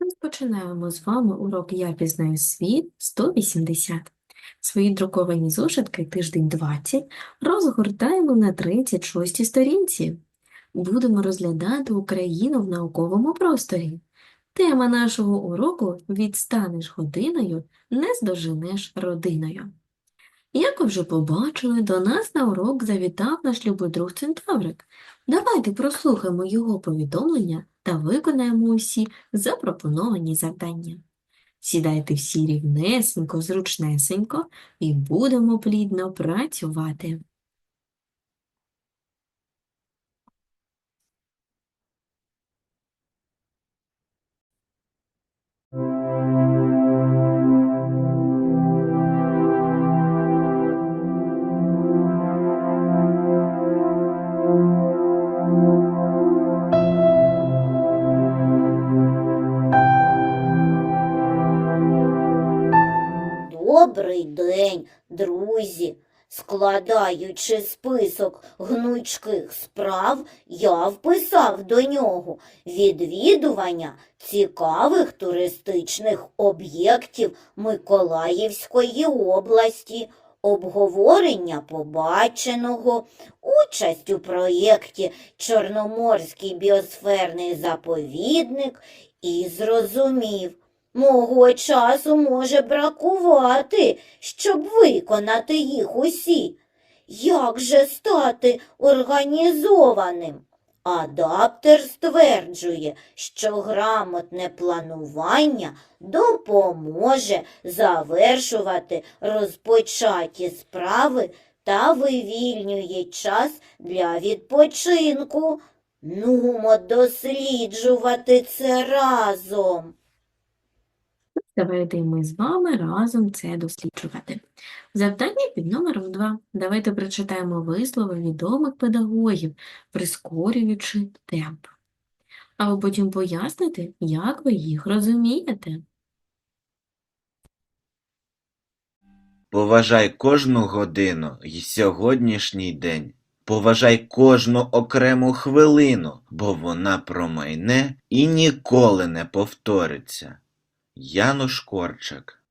Розпочинаємо з вами урок «Я пізнаю світ» 180. Свої друковані зошитки тиждень 20 розгортаємо на 36 сторінці. Будемо розглядати Україну в науковому просторі. Тема нашого уроку «Відстанеш годиною, не здоженеш родиною». Як ви вже побачили, до нас на урок завітав наш любий друг Центаврик. Давайте прослухаємо його повідомлення та виконаємо усі запропоновані завдання. Сідайте всі рівнесенько, зручнесенько і будемо плідно працювати. Добрий день, друзі. Складаючи список гнучких справ, я вписав до нього відвідування цікавих туристичних об'єктів Миколаївської області, обговорення побаченого, участь у проєкті Чорноморський біосферний заповідник і зрозумів, Мого часу може бракувати, щоб виконати їх усі. Як же стати організованим? Адаптер стверджує, що грамотне планування допоможе завершувати розпочаті справи та вивільнює час для відпочинку. Нумо досліджувати це разом. Давайте ми з вами разом це досліджувати. Завдання під номером 2. Давайте прочитаємо вислови відомих педагогів, прискорюючи темп. А потім поясните, як ви їх розумієте. Поважай кожну годину й сьогоднішній день. Поважай кожну окрему хвилину, бо вона промайне і ніколи не повториться. Януш Корчак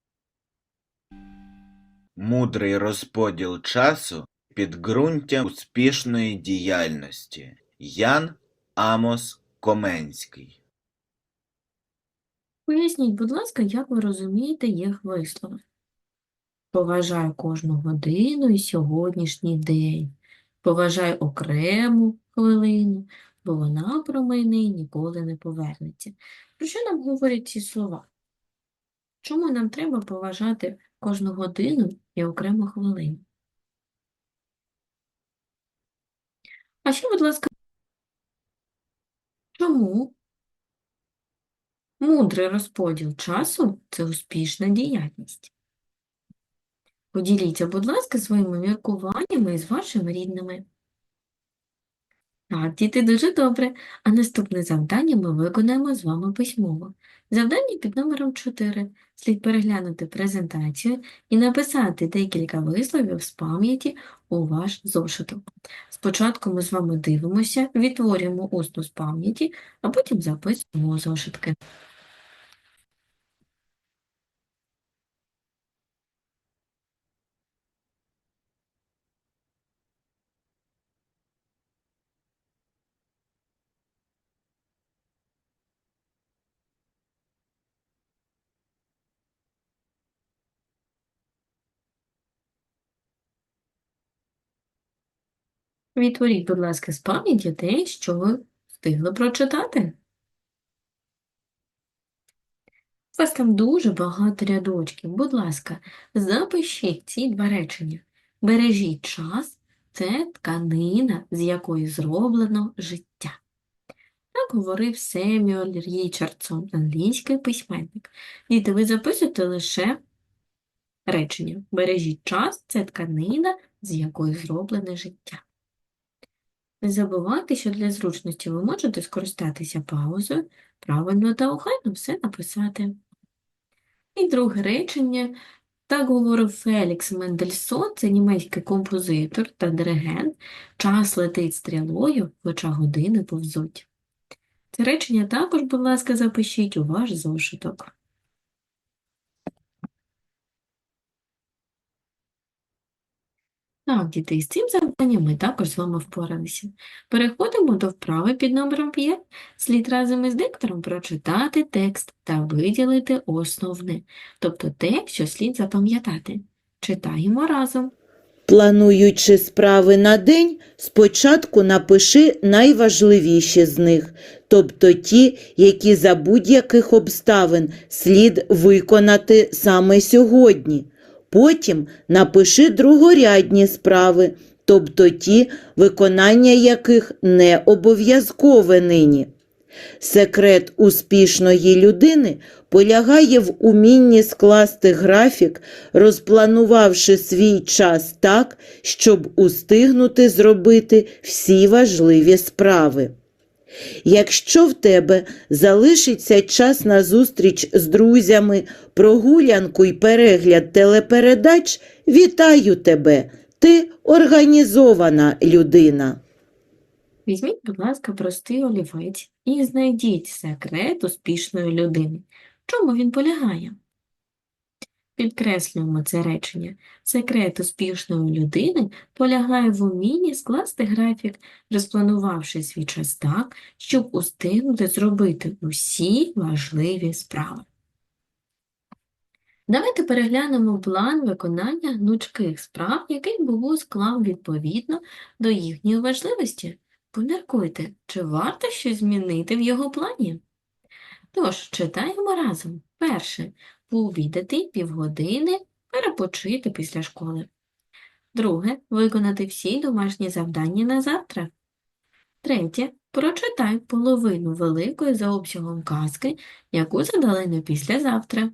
Мудрий розподіл часу – підґрунтя успішної діяльності. Ян Амос Коменський Поясніть, будь ласка, як ви розумієте їх вислови. Поважай кожну годину і сьогоднішній день. Поважай окрему хвилину, бо вона про мене ніколи не повернеться. Про що нам говорять ці слова? Чому нам треба поважати кожну годину і окрему хвилину? А ще, будь ласка, чому мудрий розподіл часу – це успішна діяльність? Поділіться, будь ласка, своїми міркуваннями із вашими рідними. Так, діти, дуже добре. А наступне завдання ми виконаємо з вами письмово. Завдання під номером 4. Слід переглянути презентацію і написати декілька висловів з пам'яті у ваш зошиток. Спочатку ми з вами дивимося, відтворюємо усну з пам'яті, а потім записуємо зошитки. Відтворіть, будь ласка, з пам'яті те, що ви встигли прочитати. У вас там дуже багато рядочків. Будь ласка, запишіть ці два речення. Бережіть час – це тканина, з якої зроблено життя. Так говорив Семюель Річардсон, англійський письменник. Діти, ви записуєте лише речення. Бережіть час – це тканина, з якої зроблене життя. Не забувайте, що для зручності ви можете скористатися паузою, правильно та охайно все написати. І друге речення. Так говорив Фелікс Мендельсон, це німецький композитор та диригент. Час летить стрілою, хоча години повзуть. Це речення також, будь ласка, запишіть у ваш зошиток. Так, діти, з цим завданням ми також з вами впоралися. Переходимо до вправи під номером 5. Слід разом із диктором прочитати текст та виділити основне, тобто те, що слід запам'ятати. Читаємо разом. Плануючи справи на день, спочатку напиши найважливіші з них, тобто ті, які за будь-яких обставин слід виконати саме сьогодні. Потім напиши другорядні справи, тобто ті, виконання яких не обов'язкове нині. Секрет успішної людини полягає в умінні скласти графік, розпланувавши свій час так, щоб устигнути зробити всі важливі справи. Якщо в тебе залишиться час на зустріч з друзями, прогулянку й перегляд телепередач, вітаю тебе! Ти організована людина. Візьміть, будь ласка, простий олівець і знайдіть секрет успішної людини. Чому він полягає? Підкреслюємо це речення. Секрет успішної людини полягає в умінні скласти графік, розпланувавши свій час так, щоб устигнути зробити усі важливі справи. Давайте переглянемо план виконання гнучких справ, який Бубу склав відповідно до їхньої важливості. Поміркуйте, чи варто щось змінити в його плані? Тож, читаємо разом. Перше. Пообідати півгодини, перепочити після школи. Друге. Виконати всі домашні завдання на завтра. Третє. Прочитай половину великої за обсягом казки, яку задали на післязавтра.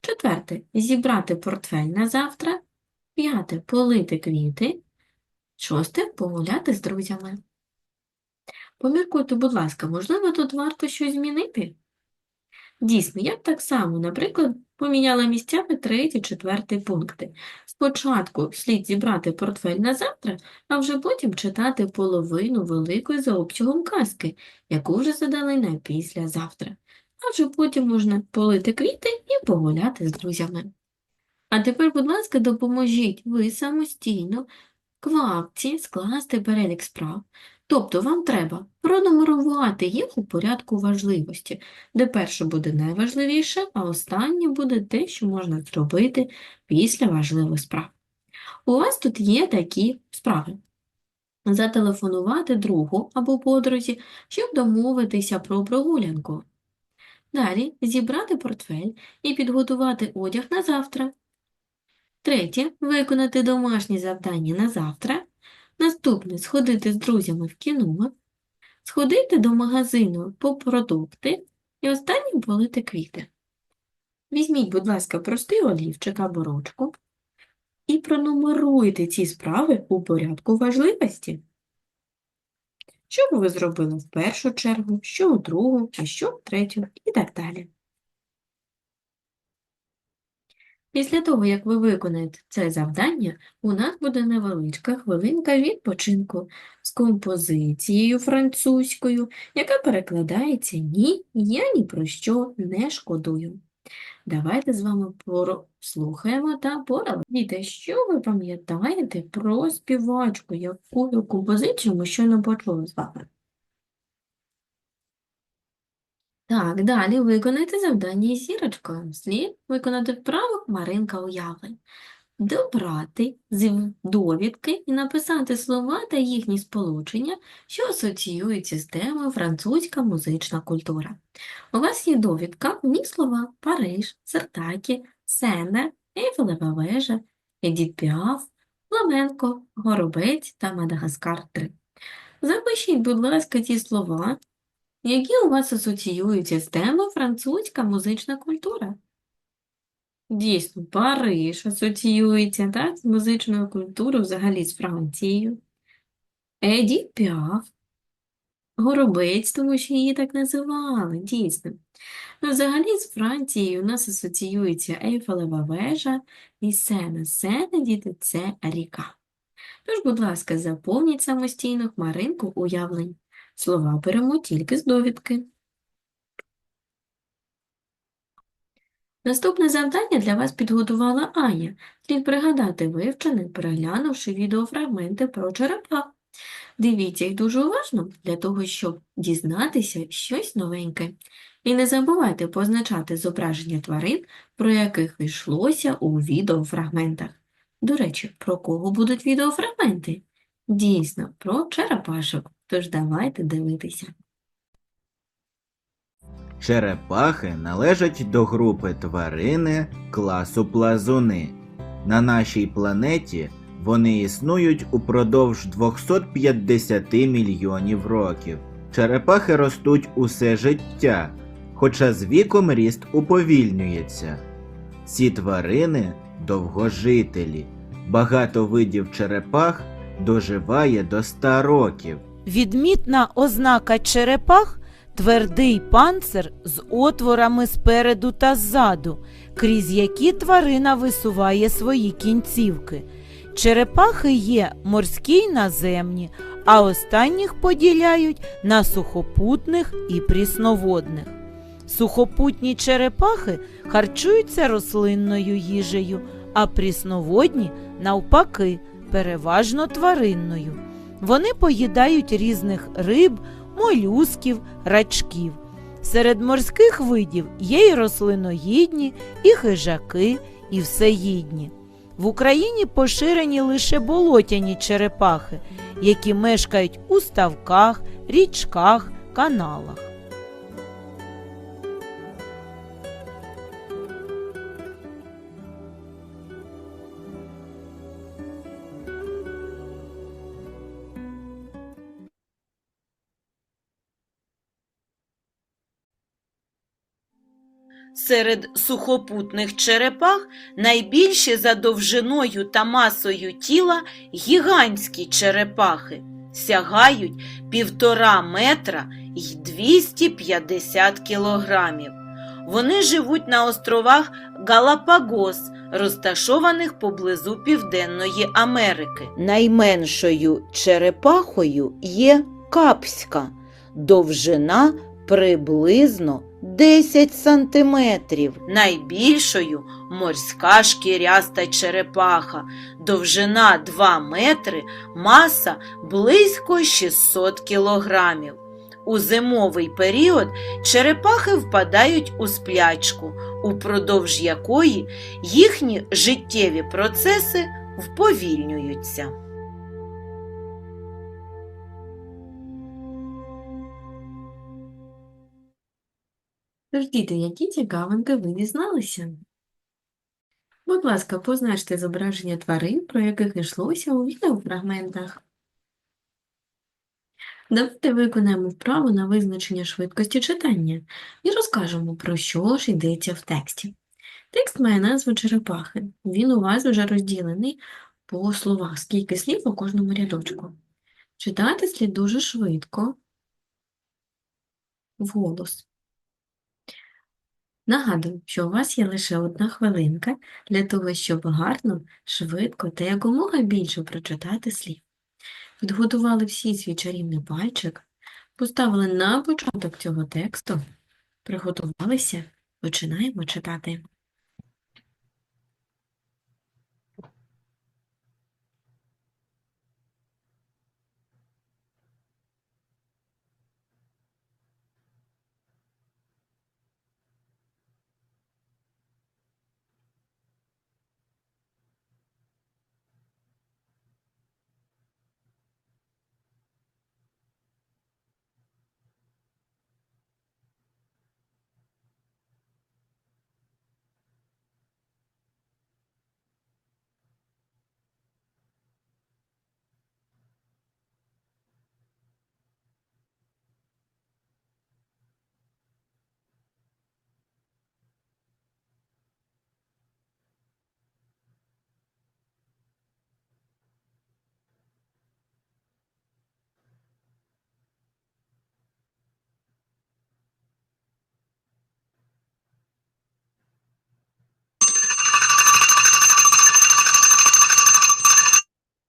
Четверте. Зібрати портфель на завтра. П'яте. Полити квіти. Шосте погуляти з друзями. Поміркуйте, будь ласка, можливо, тут варто щось змінити? Дійсно, я так само, наприклад, поміняла місцями третій, четвертий пункти. Спочатку слід зібрати портфель на завтра, а вже потім читати половину великої за обсягом казки, яку вже задали на післязавтра. А вже потім можна полити квіти і погуляти з друзями. А тепер, будь ласка, допоможіть ви самостійно квапці скласти перелік справ. Тобто вам треба пронумерувати їх у порядку важливості, де перше буде найважливіше, а останнє буде те, що можна зробити після важливих справ. У вас тут є такі справи. Зателефонувати другу або подрузі, щоб домовитися про прогулянку. Далі зібрати портфель і підготувати одяг на завтра. Третє виконати домашні завдання на завтра. Наступне сходити з друзями в кіно, сходити до магазину по продукти і останнім полити квіти. Візьміть, будь ласка, простий олівчик або ручку і пронумеруйте ці справи у порядку важливості. Що б ви зробили в першу чергу, що у другу, а що в третю і так далі. Після того, як ви виконаєте це завдання, у нас буде невеличка хвилинка відпочинку з композицією французькою, яка перекладається «Ні, я ні про що не шкодую». Давайте з вами послухаємо та порадимо. Що ви пам'ятаєте про співачку, яку композицію ми щойно почули з вами? Так, далі виконайте завдання із зірочкою. Слід виконати вправу Маринка уявлень. Добрати з довідки і написати слова та їхні сполучення, що асоціюються з темою французька музична культура. У вас є довідка, в ній слова Париж, Сартакі, Сенер, Ейфелева вежа, Едіт Піаф, Фламенко, Горобець та Мадагаскар 3. Запишіть, будь ласка, ті слова, які у вас асоціюються з темою французька музична культура? Дійсно, Париж асоціюється так, з музичною культурою, взагалі з Францією. Едіт Піаф, Горобець, тому що її так називали, дійсно. Ну, взагалі з Францією у нас асоціюється Ейфелева вежа і Сена. Сена, діти, це ріка. Тож, будь ласка, заповніть самостійно хмаринку уявлень. Слова беремо тільки з довідки. Наступне завдання для вас підготувала Аня. Слід пригадати вивчене, переглянувши відеофрагменти про черепах. Дивіться їх дуже уважно для того, щоб дізнатися щось новеньке. І не забувайте позначати зображення тварин, про яких йшлося у відеофрагментах. До речі, про кого будуть відеофрагменти? Дійсно, про черепашок. Тож давайте дивитися. Черепахи належать до групи тварини класу плазуни. На нашій планеті вони існують упродовж 250 мільйонів років. Черепахи ростуть усе життя, хоча з віком ріст уповільнюється. Ці тварини довгожителі. Багато видів черепах доживає до 100 років. Відмітна ознака черепах твердий панцир з отворами спереду та ззаду, крізь які тварина висуває свої кінцівки. Черепахи є морські й наземні, а останніх поділяють на сухопутних і прісноводних. Сухопутні черепахи харчуються рослинною їжею, а прісноводні, навпаки, переважно тваринною. Вони поїдають різних риб, молюсків, рачків. Серед морських видів є й рослиноїдні, і хижаки, і всеїдні. В Україні поширені лише болотяні черепахи, які мешкають у ставках, річках, каналах. Серед сухопутних черепах найбільші за довжиною та масою тіла гігантські черепахи сягають півтора метра й 250 кілограмів. Вони живуть на островах Галапагос, розташованих поблизу Південної Америки. Найменшою черепахою є капська, довжина приблизно 10 сантиметрів. Найбільшою морська шкіряста черепаха, довжина 2 метри, маса близько 600 кілограмів. У зимовий період черепахи впадають у сплячку, упродовж якої їхні життєві процеси вповільнюються. Тож, які цікавинки ви дізналися? Будь ласка, позначте зображення тварин, про яких йшлося у відеофрагментах. Давайте виконаємо вправу на визначення швидкості читання і розкажемо, про що ж йдеться в тексті. Текст має назву черепахи. Він у вас вже розділений по словах, скільки слів у кожному рядочку. Читати слід дуже швидко, вголос. Нагадую, що у вас є лише одна хвилинка для того, щоб гарно, швидко та якомога більше прочитати слів. Підготували всі свій чарівний пальчик, поставили на початок цього тексту, приготувалися, починаємо читати.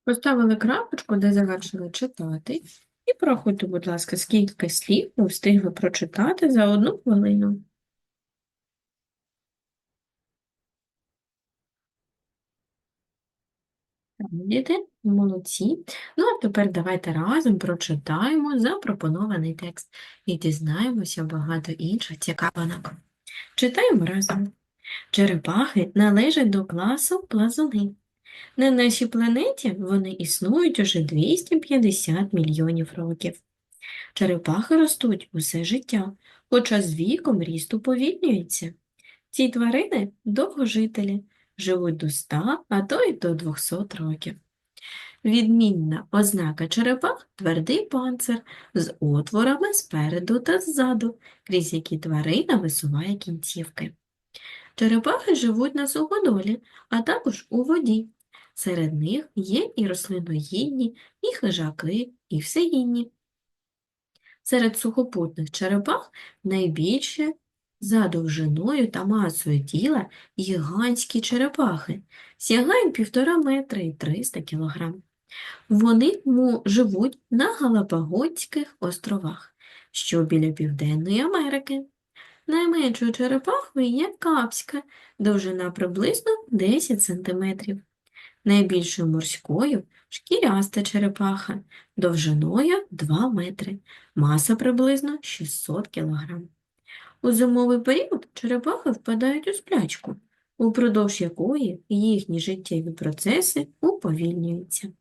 Поставили крапочку, де завершили читати, І порахуйте, будь ласка, скільки слів ви встигли прочитати за одну хвилину. Діти, молодці. Ну, а тепер давайте разом прочитаємо запропонований текст і дізнаємося багато інших цікавинок. Читаємо разом. Черепахи належать до класу плазуни. На нашій планеті вони існують уже 250 мільйонів років. Черепахи ростуть усе життя, хоча з віком ріст уповільнюється. Ці тварини довгожителі, живуть до 100, а то й до 200 років. Відмінна ознака черепах – твердий панцир з отворами спереду та ззаду, крізь які тварина висуває кінцівки. Черепахи живуть на суходолі, а також у воді. Серед них є і рослиноїдні, і хижаки, і всеїдні. Серед сухопутних черепах найбільше за довжиною та масою тіла гігантські черепахи, сягають півтора метра і 300 кілограм. Вони живуть на Галапагоських островах, що біля Південної Америки. Найменшою черепахою є капська, довжина приблизно 10 см. Найбільшою морською – шкіряста черепаха, довжиною 2 метри, маса приблизно 600 кг. У зимовий період черепахи впадають у сплячку, упродовж якої їхні життєві процеси уповільнюються.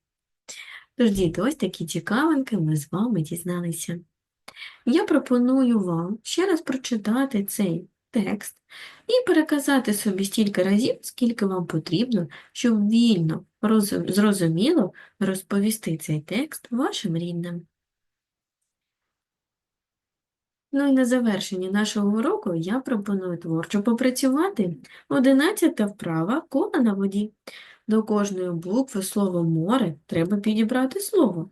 Тож, діти, ось такі цікавинки ми з вами дізналися. Я пропоную вам ще раз прочитати цей текст і переказати собі стільки разів, скільки вам потрібно, щоб вільно, зрозуміло розповісти цей текст вашим рідним. Ну і на завершенні нашого уроку я пропоную творчо попрацювати. Одинадцята вправа кола на воді. До кожної букви слова море треба підібрати слово,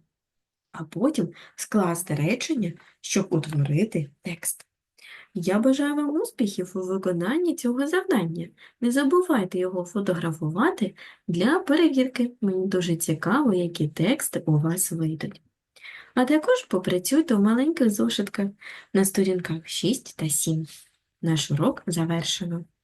а потім скласти речення, щоб утворити текст. Я бажаю вам успіхів у виконанні цього завдання. Не забувайте його фотографувати для перевірки. Мені дуже цікаво, які тексти у вас вийдуть. А також попрацюйте у маленьких зошитках на сторінках 6 та 7. Наш урок завершено.